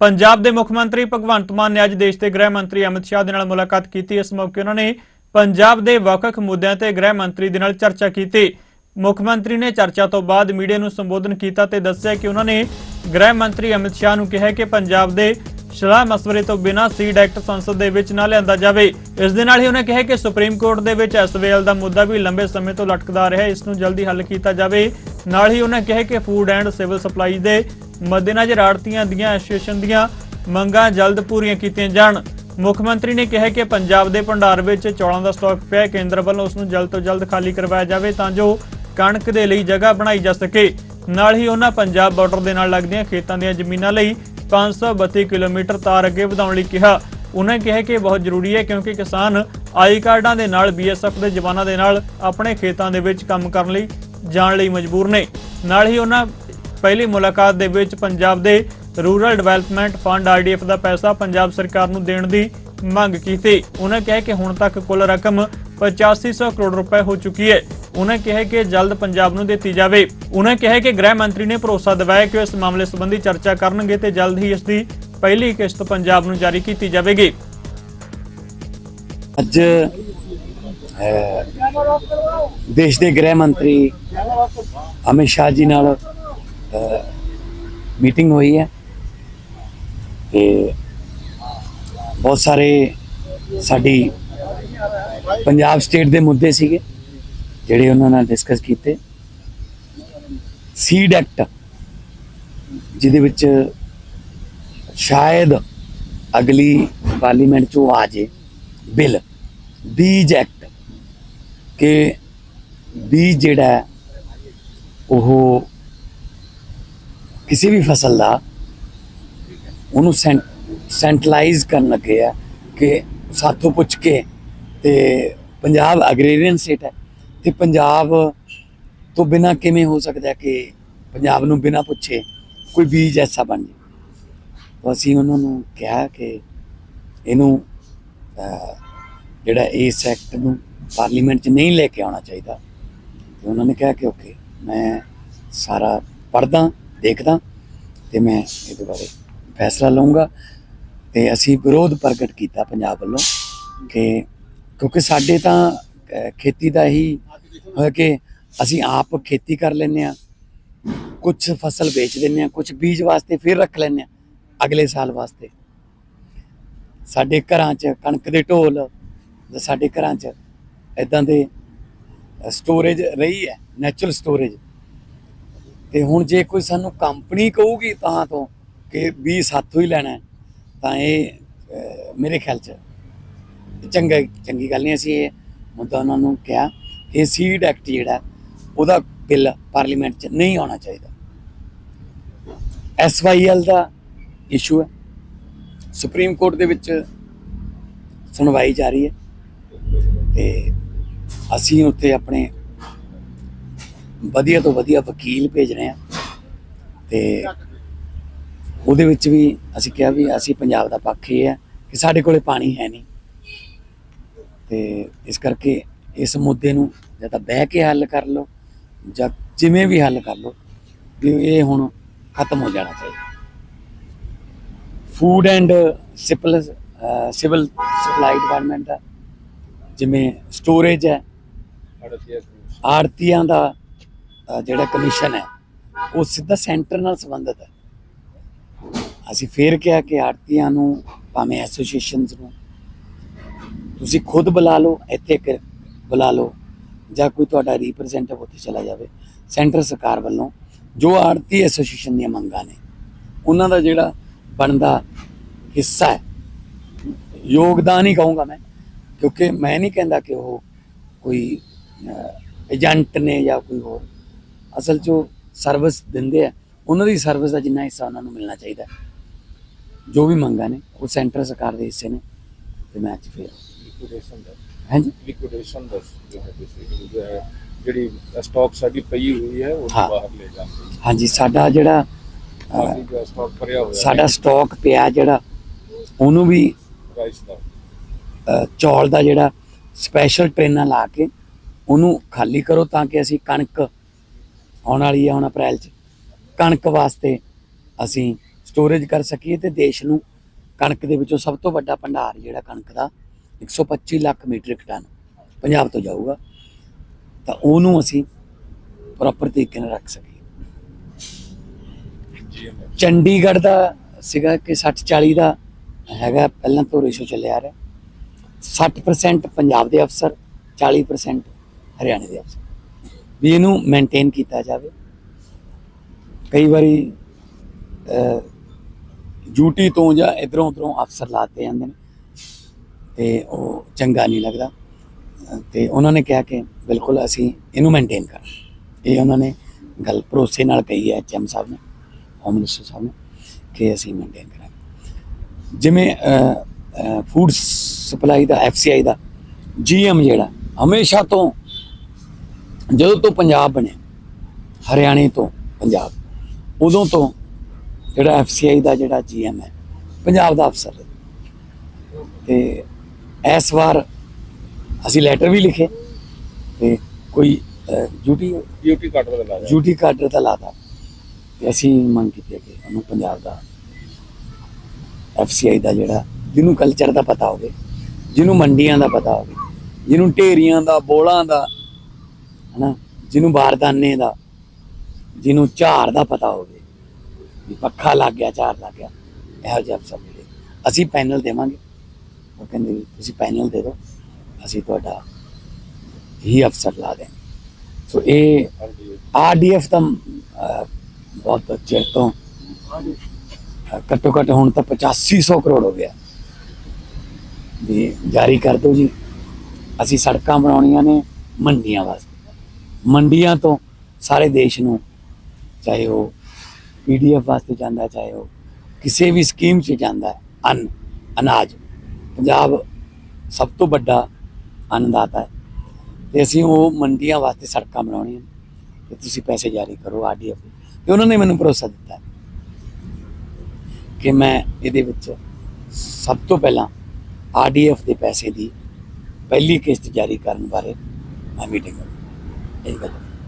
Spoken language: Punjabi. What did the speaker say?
ਪੰਜਾਬ ਦੇ ਮੁੱਖ ਮੰਤਰੀ ਭਗਵੰਤ ਮਾਨ ਨੇ ਅੱਜ ਦੇਸ਼ ਦੇ ਗ੍ਰਹਿ ਮੰਤਰੀ ਅਮਿਤ ਸ਼ਾਹ ਦੇ ਨਾਲ ਮੁਲਾਕਾਤ ਕੀਤੀ। ਇਸ ਮੌਕੇ ਉਹਨਾਂ ਨੇ ਪੰਜਾਬ ਦੇ ਵੱਖ-ਵੱਖ ਮੁੱਦਿਆਂ ਤੇ ਗ੍ਰਹਿ ਮੰਤਰੀ ਦੇ ਨਾਲ ਚਰਚਾ ਕੀਤੀ। ਮੁੱਖ ਮੰਤਰੀ ਨੇ ਚਰਚਾ ਤੋਂ ਬਾਅਦ ਮੀਡੀਆ ਨੂੰ ਸੰਬੋਧਨ ਕੀਤਾ ਤੇ ਦੱਸਿਆ ਕਿ ਉਹਨਾਂ ਨੇ ਗ੍ਰਹਿ ਮੰਤਰੀ ਅਮਿਤ ਸ਼ਾਹ ਨੂੰ ਕਿਹਾ ਕਿ ਪੰਜਾਬ ਦੇ ਸਲਾਹ ਮਸ਼ਵਰੇ ਤੋਂ ਬਿਨਾਂ ਸੀਡ ਐਕਟ ਸੰਸਦ ਦੇ ਵਿੱਚ ਨਾ ਲਿਆਂਦਾ ਜਾਵੇ। ਇਸ ਦੇ ਨਾਲ ਹੀ ਉਹਨੇ ਕਿਹਾ ਕਿ ਸੁਪਰੀਮ ਕੋਰਟ ਦੇ ਵਿੱਚ ਐਸਵੇਐਲ ਦਾ ਮੁੱਦਾ ਵੀ ਲੰਬੇ ਸਮੇਂ ਤੋਂ ਲਟਕਦਾ ਰਿਹਾ। ਇਸ ਨੂੰ ਜਲਦੀ ਹੱਲ ਕੀਤਾ ਜਾਵੇ। ਨਾਲ ਹੀ ਉਹਨਾਂ ਕਿਹਾ ਕਿ ਫੂਡ ਐਂਡ ਸਿਵਲ ਸਪਲਾਈ ਦੇ ਮੱਦੇਨਜ਼ਰ ਆੜਤੀਆਂ ਦੀਆਂ ਐਸੋਸੀਏਸ਼ਨ ਦੀਆਂ ਮੰਗਾਂ ਜਲਦ ਪੂਰੀਆਂ ਕੀਤੀਆਂ ਜਾਣ। ਮੁੱਖ ਮੰਤਰੀ ਨੇ ਕਿਹਾ ਕਿ ਪੰਜਾਬ ਦੇ ਭੰਡਾਰ ਵਿੱਚ ਚੌਲਾਂ ਦਾ ਸਟਾਕ ਪਿਆ। ਕੇਂਦਰ ਵੱਲੋਂ ਉਸ ਨੂੰ ਜਲਦ ਤੋਂ ਜਲਦ ਖਾਲੀ ਕਰਵਾਇਆ ਜਾਵੇ ਤਾਂ ਜੋ ਕਣਕ ਦੇ ਲਈ ਜਗ੍ਹਾ ਬਣਾਈ ਜਾ ਸਕੇ। ਨਾਲ ਹੀ ਉਹਨਾਂ ਪੰਜਾਬ ਬਾਰਡਰ ਦੇ ਨਾਲ ਲੱਗਦੀਆਂ ਖੇਤਾਂ ਦੀਆਂ ਜ਼ਮੀਨਾਂ ਲਈ 532 ਕਿਲੋਮੀਟਰ ਤਾਰ ਅੱਗੇ ਵਧਾਉਣ ਲਈ ਕਿਹਾ। ਉਹਨਾਂ ਕਿਹਾ ਕਿ ਬਹੁਤ ਜ਼ਰੂਰੀ ਹੈ ਕਿਉਂਕਿ ਕਿਸਾਨ ਆਈ ਕਾਰਡਾਂ ਦੇ ਨਾਲ ਬੀਐਸਐਫ ਦੇ ਜਵਾਨਾਂ ਦੇ ਨਾਲ ਆਪਣੇ ਖੇਤਾਂ ਦੇ ਵਿੱਚ ਕੰਮ ਕਰਨ ਲਈ ਜਾਣ ਲਈ ਮਜਬੂਰ ਨੇ। ਨਾਲ ਹੀ ਉਹਨਾਂ ਪਹਿਲੀ ਮੁਲਾਕਾਤ ਦੇ ਵਿੱਚ ਪੰਜਾਬ ਦੇ ਰੂਰਲ ਡਿਵੈਲਪਮੈਂਟ ਫੰਡ ਆਰਡੀਐਫ ਦਾ ਪੈਸਾ ਪੰਜਾਬ ਸਰਕਾਰ ਨੂੰ ਦੇਣ ਦੀ ਮੰਗ ਕੀਤੀ। ਉਹਨਾਂ ਕਿਹਾ ਕਿ ਹੁਣ ਤੱਕ ਕੁੱਲ ਰਕਮ 8500 ਕਰੋੜ ਰੁਪਏ ਹੋ ਚੁੱਕੀ ਹੈ। ਉਹਨਾਂ ਕਿਹਾ ਕਿ ਜਲਦ ਪੰਜਾਬ ਨੂੰ ਦਿੱਤੀ ਜਾਵੇ। ਉਹਨਾਂ ਕਿਹਾ ਕਿ ਗ੍ਰਹਿ ਮੰਤਰੀ ਨੇ ਭਰੋਸਾ ਦਿਵਾਇਆ ਕਿ ਇਸ ਮਾਮਲੇ ਸੰਬੰਧੀ ਚਰਚਾ ਕਰਨਗੇ ਤੇ ਜਲਦ ਹੀ ਇਸ ਦੀ ਪਹਿਲੀ ਕਿਸ਼ਤ ਪੰਜਾਬ ਨੂੰ ਜਾਰੀ ਕੀਤੀ ਜਾਵੇਗੀ। ਅੱਜ ਦੇਸ਼ ਦੇ ਗ੍ਰਹਿ ਮੰਤਰੀ ਅਮਿਤ ਸ਼ਾਹ ਜੀ ਨਾਲ ਮੀਟਿੰਗ ਹੋਈ ਹੈ ਤੇ ਬਹੁਤ ਸਾਰੇ ਸਾਡੀ ਪੰਜਾਬ ਸਟੇਟ ਦੇ ਮੁੱਦੇ ਸੀਗੇ ਜਿਹੜੇ ਉਹਨਾਂ ਨਾਲ ਡਿਸਕਸ ਕੀਤੇ। ਸੀਡ ਐਕਟ ਜਿਹਦੇ ਵਿੱਚ ਸ਼ਾਇਦ ਅਗਲੀ ਪਾਰਲੀਮੈਂਟ ਚੋਂ ਆ ਜੇ ਬਿੱਲ, ਬੀਜ ਐਕਟ ਕਿ ਬੀਜ ਜਿਹੜਾ ਉਹ ਕਿਸੇ ਵੀ ਫਸਲ ਦਾ, ਉਹਨੂੰ ਸੈਂਟਰਲਾਈਜ਼ ਕਰਨ ਲੱਗੇ ਆ ਕਿ ਸਾਥੋਂ ਪੁੱਛ ਕੇ ਤੇ ਪੰਜਾਬ ਐਗਰੀਰੀਅਨ ਸਟੇਟ ਹੈ ਤੇ ਪੰਜਾਬ ਤੋਂ ਬਿਨਾ ਕਿਵੇਂ ਹੋ ਸਕਦਾ ਕਿ ਪੰਜਾਬ ਨੂੰ ਬਿਨਾ ਪੁੱਛੇ ਕੋਈ ਬੀਜ ਐਸਾ ਬਣ ਜੇ ਤਾਂ ਅਸੀਂ ਉਹਨਾਂ ਨੂੰ ਕਿਹਾ ਕਿ ਇਹਨੂੰ ਜਿਹੜਾ ਇਸ ਐਕਟ ਨੂੰ ਪਾਰਲੀਮੈਂਟ 'ਚ ਨਹੀਂ ਲੈ ਕੇ ਆਉਣਾ ਚਾਹੀਦਾ। ਤੇ ਉਹਨਾਂ ਨੇ ਕਿਹਾ ਕਿ ਓਕੇ ਮੈਂ ਸਾਰਾ ਪੜ੍ਹਦਾ ਦੇਖਦਾ ਤੇ ਮੈਂ ਇਹਦੇ ਬਾਰੇ ਫੈਸਲਾ ਲਵਾਂਗਾ ਤੇ ਅਸੀਂ ਵਿਰੋਧ ਪ੍ਰਗਟ ਕੀਤਾ ਪੰਜਾਬ ਵੱਲੋਂ ਕਿ ਕਿਉਂਕਿ ਸਾਡੇ ਤਾਂ ਖੇਤੀ ਦਾ ਹੀ ਹੋਇਆ ਕਿ ਅਸੀਂ ਆਪ ਖੇਤੀ ਕਰ ਲੈਂਦੇ ਆ ਕੁਝ ਫਸਲ ਵੇਚ ਦਿੰਦੇ ਆ ਕੁਝ ਬੀਜ ਵਾਸਤੇ ਫਿਰ ਰੱਖ ਲੈਂਦੇ ਆ ਅਗਲੇ ਸਾਲ ਵਾਸਤੇ। ਸਾਡੇ ਘਰਾਂ 'ਚ ਕਣਕ ਦੇ ਢੋਲ ਜਾਂ ਸਾਡੇ ਘਰਾਂ 'ਚ ਇਦਾਂ ਦੇ ਸਟੋਰੇਜ ਰਹੀ ਹੈ ਨੈਚੁਰਲ ਸਟੋਰੇਜ ਤੇ ਹੁਣ ਜੇ ਕੋਈ ਸਾਨੂੰ ਕੰਪਨੀ ਕਹੂਗੀ ਤਾਂ ਤੋਂ ਕਿ ਵੀ ਸਾਥੋਂ ਹੀ ਲੈਣਾ ਤਾਂ ਇਹ ਮੇਰੇ ਖਿਆਲ 'ਚ ਚੰਗਾ ਚੰਗੀ ਗੱਲ ਨਹੀਂ ਅਸੀਂ ਇਹ ਮੁੱਦਾ ਉਹਨਾਂ ਨੂੰ ਕਿਹਾ ਕਿ ਸੀਡ ਐਕਟ ਜਿਹੜਾ ਉਹਦਾ ਬਿੱਲ ਪਾਰਲੀਮੈਂਟ 'ਚ ਨਹੀਂ ਆਉਣਾ ਚਾਹੀਦਾ। ਐਸਵਾਈਐਲ ਦਾ ਇਸ਼ੂ ਹੈ। ਸੁਪਰੀਮ ਕੋਰਟ ਦੇ ਵਿੱਚ ਸੁਣਵਾਈ ਜਾਰੀ ਹੈ ਤੇ ਅਸੀਂ ਉੱਥੇ ਆਪਣੇ ਵਧੀਆ ਤੋਂ ਵਧੀਆ ਵਕੀਲ ਭੇਜ ਰਹੇ ਹਾਂ। ਤੇ ਉਹਦੇ ਵਿੱਚ ਵੀ ਅਸੀਂ ਕਿਹਾ ਵੀ ਅਸੀਂ ਪੰਜਾਬ ਦਾ ਪੱਖ ਇਹ ਹੈ ਕਿ ਸਾਡੇ ਕੋਲੇ ਪਾਣੀ ਹੈ ਨਹੀਂ। ਤੇ ਇਸ ਕਰਕੇ ਇਸ ਮੁੱਦੇ ਨੂੰ ਜਾਂ ਤਾਂ ਬਹਿ ਕੇ ਹੱਲ ਕਰ ਲਓ ਜਾਂ ਜਿਵੇਂ ਵੀ ਹੱਲ ਕਰ ਲਓ ਵੀ ਇਹ ਹੁਣ ਖਤਮ ਹੋ ਜਾਣਾ ਚਾਹੀਦਾ। Food and civil civil supply department ਦਾ ਜਿਵੇਂ ਸਟੋਰੇਜ ਹੈ ਆੜਤੀਆਂ ਦਾ ਜਿਹੜਾ ਕਮਿਸ਼ਨ ਹੈ, ਉਹ ਸਿੱਧਾ ਸੈਂਟਰ ਨਾਲ ਸੰਬੰਧਿਤ ਹੈ। ਅਸੀਂ ਫੇਰ ਕਿਹਾ ਕਿ ਆੜਤੀਆਂ ਨੂੰ, ਭਾਵੇਂ ਐਸੋਸੀਏਸ਼ਨਸ ਨੂੰ, ਤੁਸੀਂ ਖੁਦ ਬੁਲਾ ਲਓ, ਇੱਥੇ ਬੁਲਾ ਲਓ, ਜਾਂ ਕੋਈ ਤੁਹਾਡਾ ਰਿਪਰੈਜ਼ੈਂਟੇਟਿਵ ਉੱਥੇ ਚਲਾ ਜਾਵੇ ਸੈਂਟਰ ਸਰਕਾਰ ਵੱਲੋਂ ਜੋ ਆੜਤੀ ਐਸੋਸੀਏਸ਼ਨ ਦੀਆਂ ਮੰਗਾਂ ਨੇ, ਉਹਨਾਂ ਦਾ ਜਿਹੜਾ ਬਣਦਾ ਹਿੱਸਾ ਹੈ, ਯੋਗਦਾਨ ਹੀ ਕਹੂੰਗਾ ਮੈਂ, ਕਿਉਂਕਿ ਮੈਂ ਨਹੀਂ ਕਹਿੰਦਾ ਕਿ ਉਹ ਕੋਈ ਏਜੰਟ ਨੇ ਜਾਂ ਕੋਈ ਹੋਰ। ਅਸਲ 'ਚ ਸਰਵਿਸ ਦਿੰਦੇ ਆ ਉਹਨਾਂ ਦੀ ਸਰਵਿਸ ਦਾ ਜਿੰਨਾ ਹਿੱਸਾ ਉਹਨਾਂ ਨੂੰ ਮਿਲਣਾ ਚਾਹੀਦਾ। ਜੋ ਵੀ ਮੰਗਾਂ ਨੇ ਉਹ ਸੈਂਟਰ ਸਰਕਾਰ ਦੇ ਹਿੱਸੇ ਨੇ ਤੇ ਮੈਂ ਅੱਜ ਫਿਰ ਲਿਕੁਇਡੇਸ਼ਨ ਦਾ। ਹਾਂਜੀ? ਲਿਕੁਇਡੇਸ਼ਨ ਦਾ ਜਿਹੜੀ ਸਟਾਕ ਸਾਡੀ ਪਈ ਹੋਈ ਹੈ ਉਹ। ਬਾਹਰ ਲੈ ਜਾਂਦੇ ਹਾਂਜੀ ਸਾਡਾ ਜਿਹੜਾ ਸਟਾਕ ਭਰਿਆ ਹੋਇਆ ਸਾਡਾ ਸਟਾਕ ਪਿਆ ਜਿਹੜਾ ਉਹਨੂੰ ਵੀ ਰਾਈਸ ਦਾ। ਅਹ, ਚੌਲ ਦਾ ਜਿਹੜਾ ਸਪੈਸ਼ਲ ਟ੍ਰੇਨਾਂ ਲਾ ਕੇ ਉਹਨੂੰ ਖਾਲੀ ਕਰੋ ਤਾਂ ਕਿ ਅਸੀਂ ਕਣਕ ਆਉਣ ਵਾਲੀ ਹੈ ਹੁਣ ਅਪ੍ਰੈਲ ਚ। ਕਣਕ ਵਾਸਤੇ ਅਸੀਂ ਸਟੋਰੇਜ ਕਰ ਸਕੀਏ ਤੇ ਦੇਸ਼ ਨੂੰ ਕਣਕ ਦੇ ਵਿੱਚੋਂ ਸਭ ਤੋਂ ਵੱਡਾ ਭੰਡਾਰ ਜਿਹੜਾ ਕਣਕ ਦਾ 125 ਲੱਖ ਮੀਟ੍ਰਿਕ ਟਨ ਪੰਜਾਬ ਤੋਂ ਜਾਊਗਾ। ਤਾਂ ਉਹਨੂੰ ਅਸੀਂ ਪ੍ਰੋਪਰ ਤਰੀਕੇ ਨਾਲ ਰੱਖ ਸਕੀਏ। ਚੰਡੀਗੜ੍ਹ ਦਾ ਸੀਗਾ ਕਿ 60 40 ਦਾ ਹੈਗਾ, ਪਹਿਲਾਂ ਤੋਂ ਰੇਸ਼ੋ ਚੱਲਿਆ ਆ ਰਿਹਾ 60% ਪੰਜਾਬ ਦੇ ਅਫਸਰ 40% ਹਰਿਆਣੇ ਦੇ ਅਫਸਰ। ਵੀ ਇਹਨੂੰ ਮੇਨਟੇਨ ਕੀਤਾ ਜਾਵੇ। ਕਈ ਵਾਰੀ ਡਿਊਟੀ ਤੋਂ ਜਾਂ ਇਧਰੋਂ ਉਧਰੋਂ ਅਫਸਰ ਲਾਤੇ ਜਾਂਦੇ ਨੇ, ਤੇ ਉਹ ਚੰਗਾ ਨਹੀਂ ਲੱਗਦਾ। ਅਹ, ਤੇ ਉਹਨਾਂ ਨੇ ਕਿਹਾ ਕਿ ਬਿਲਕੁਲ ਅਸੀਂ ਇਹਨੂੰ ਮੇਨਟੇਨ ਕਰਾਂ ਇਹ ਉਹਨਾਂ ਨੇ ਗੱਲ ਭਰੋਸੇ ਨਾਲ ਕਹੀ ਹੈ ਐਚਐਮ ਸਾਹਿਬ ਨੇ ਹੋਮ ਮਿਨਿਸਟਰ ਸਾਹਿਬ ਨੇ, ਕਿ ਅਸੀਂ ਮੇਨਟੇਨ ਕਰਾਂਗੇ। ਜਿਵੇਂ ਫੂਡ ਸਪਲਾਈ ਦਾ ਐਫਸੀਆਈ ਦਾ ਜੀਐਮ ਜਿਹੜਾ ਹਮੇਸ਼ਾ ਤੋਂ ਜਦੋਂ ਤੋਂ ਪੰਜਾਬ ਬਣਿਆ ਹਰਿਆਣੇ ਤੋਂ ਪੰਜਾਬ ਉਦੋਂ ਤੋਂ ਜਿਹੜਾ ਐਫਸੀਆਈ ਦਾ ਜਿਹੜਾ ਜੀਐਮ ਹੈ ਪੰਜਾਬ ਦਾ ਅਫਸਰ ਤੇ ਇਸ ਵਾਰ ਅਸੀਂ ਲੈਟਰ ਵੀ ਲਿਖੇ ਤੇ ਕੋਈ ਡਿਊਟੀ ਡਿਊਟੀ ਕੱਟ ਬਦਲਾ ਜਾ ਡਿਊਟੀ ਕਾਰਡਰ ਦਾ ਲਾਤਾ ਤੇ ਅਸੀਂ ਮੰਗ ਕੀਤੀ ਕਿ ਉਹਨੂੰ ਪੰਜਾਬ ਦਾ ਐਫਸੀਆਈ ਦਾ ਜਿਹੜਾ ਜਿਹਨੂੰ ਕਲਚਰ ਦਾ ਪਤਾ ਹੋਵੇ ਜਿਹਨੂੰ ਮੰਡੀਆਂ ਦਾ ਪਤਾ ਹੋਵੇ ਜਿਹਨੂੰ ਢੇਰੀਆਂ ਦਾ ਬੋਲਾਂ ਦਾ ਹਨਾ? ਜਿਹਨੂੰ ਬਾਰਦਾਨੇ ਦਾ, ਜਿਹਨੂੰ ਝਾੜ ਦਾ ਪਤਾ ਹੋਵੇ, ਵੀ ਪੱਖਾ ਲੱਗ ਗਿਆ, ਝਾੜ ਲੱਗ ਗਿਆ, ਇਹੋ ਜਿਹੇ ਅਫਸਰ ਮਿਲੇ। ਅਸੀਂ ਪੈਨਲ ਦੇਵਾਂਗੇ। ਉਹ ਕਹਿੰਦੇ ਵੀ ਤੁਸੀਂ ਪੈਨਲ ਦੇ ਦਿਓ, ਅਸੀਂ ਤੁਹਾਡਾ ਹੀ ਅਫਸਰ ਲਾ ਦੇ ਸੋ ਇਹ ਆਰਡੀਐਫ ਤਾਂ ਬਹੁਤ ਚਿਰ ਤੋਂ ਘੱਟੋ ਘੱਟ ਹੁਣ ਤਾਂ 8500 ਕਰੋੜ ਹੋ ਗਿਆ। ਵੀ ਜਾਰੀ ਕਰ ਦਿਓ ਜੀ। ਅਸੀਂ ਸੜਕਾਂ ਬਣਾਉਣੀਆਂ ਨੇ ਮੰਡੀਆਂ ਵਾਸਤੇ। ਮੰਡੀਆਂ ਤੋਂ ਸਾਰੇ ਦੇਸ਼ ਨੂੰ, ਚਾਹੇ ਉਹ ਪੀਡੀਐਫ ਵਾਸਤੇ ਜਾਂਦਾ, ਚਾਹੇ ਉਹ ਕਿਸੇ ਵੀ ਸਕੀਮ 'ਚ ਜਾਂਦਾ ਅੰਨ, ਅਨਾਜ। ਪੰਜਾਬ ਸਭ ਤੋਂ ਵੱਡਾ ਅੰਨਦਾਤਾ ਹੈ। ਤੇ ਅਸੀਂ ਉਹ ਮੰਡੀਆਂ ਵਾਸਤੇ ਸੜਕਾਂ ਬਣਾਉਣੀਆਂ। ਨੇ ਤੇ ਤੁਸੀਂ ਪੈਸੇ ਜਾਰੀ ਕਰੋ ਆਰਡੀਐਫ ਤੇ ਉਹਨਾਂ ਨੇ ਮੈਨੂੰ ਭਰੋਸਾ ਦਿੱਤਾ ਕਿ ਮੈਂ ਇਹਦੇ ਵਿੱਚ ਸਭ ਤੋਂ ਪਹਿਲਾਂ ਆਰਡੀਐਫ ਦੇ ਪੈਸੇ ਦੀ ਪਹਿਲੀ ਕਿਸ਼ਤ ਜਾਰੀ ਕਰਨ ਬਾਰੇ ਮੈਂ ਮੀਟਿੰਗ ਕਰਾਂ ਇਹ ਗੱਲ